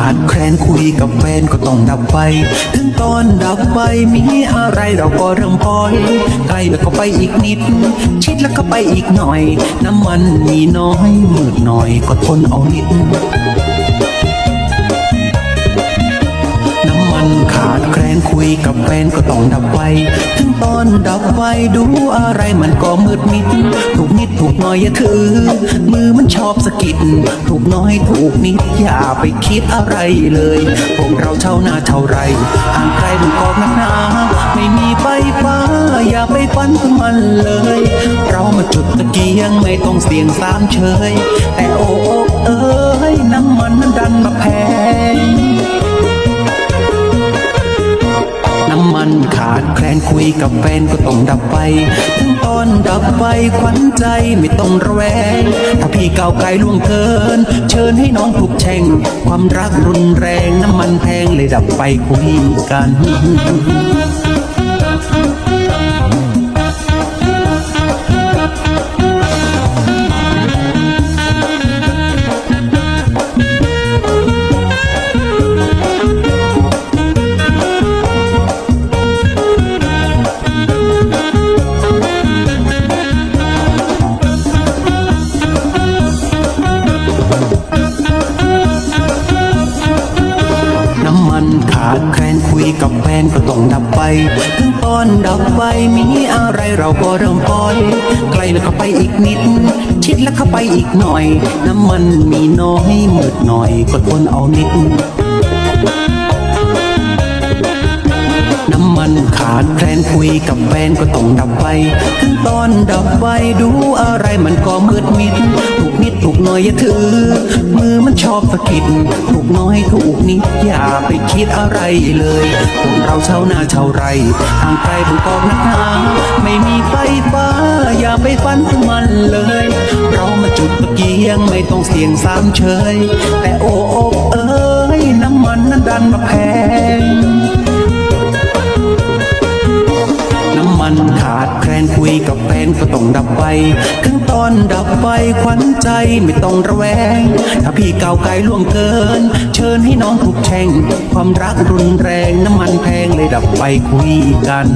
ขาดแคลนคุยกับแฟนก็ต้องดับไฟ ถึงตอนดับไฟมีอะไรเราก็เริ่มปล่อยใกล้แล้วก็ไปอีกนิด ชิดแล้วก็ไปอีกหน่อย น้ำมันมีน้อยมืดหน่อยก็ทนเอานิด ไฟดูอะไรมันก็มืดมิด ถูกนิดถูกน้อยอย่าถือ มือมันชอบสะกิด ถูกน้อยถูกนิดอย่าไปคิดอะไรเลยพวกเราเช่าหน้าเท่าไรห่างไกลมันก็นักหนา ไม่มีไฟฟ้า อย่าไปฟันถึงมันเลย เรามาจุดตะเกียงไม่ต้องเสี่ยงสามเชยแต่โอ้ แคลนคุยกับแฟนก็ต้องดับไฟถึงตอนดับไฟขวัญใจไม่ต้องระแวง ถ้าพี่ก้าวไกลล่วงเกิน เชิญให้น้องถูกแช่ง ความรักรุนแรงน้ำมันแพงเลยดับไฟคุยกัน นคุยกับแฟนก็ต้องดับไปถึงตอนดับไฟมีอะไรเราก็เริ่มปล่อยใกล้แล้วเข้าไปอีกนิด ชิดแล้วเข้าไปอีกหน่อย น้ำมันมีน้อยมืดหน่อยก็ทนเอานิดน้ำ มันขาดแคลนคุยกับแฟนก็ต้องดับไฟถึงตอนดับไฟดูอะไรมันก็มืดมิดถูกนิดถูกน้อยอย่าถือ มือมันชอบสะกิดถูกน้อยถูกนิดอย่าไปคิดอะไรเลยพวกเราเช่านาเช่าไรห่างไกลบุกองนักหาไม่มีไฟฟ้า อย่าไปฟันถึงมันเลยเรามาจุดตะเกียงไม่ต้องเสี่ยงสามเชยแต่โอ้โอ้เอ้ยน้ำมันนั้นดันมาแพง ยกับแฟนก็ต้องดับไฟถึงตอนดับไฟขวัญใจไม่ต้องระแวง ถ้าพี่ก้าวไกลล่วงเกิน เชิญให้น้องถูกแช่ง ความรักรุนแรงน้ำมันแพงเลยดับไฟคุยกัน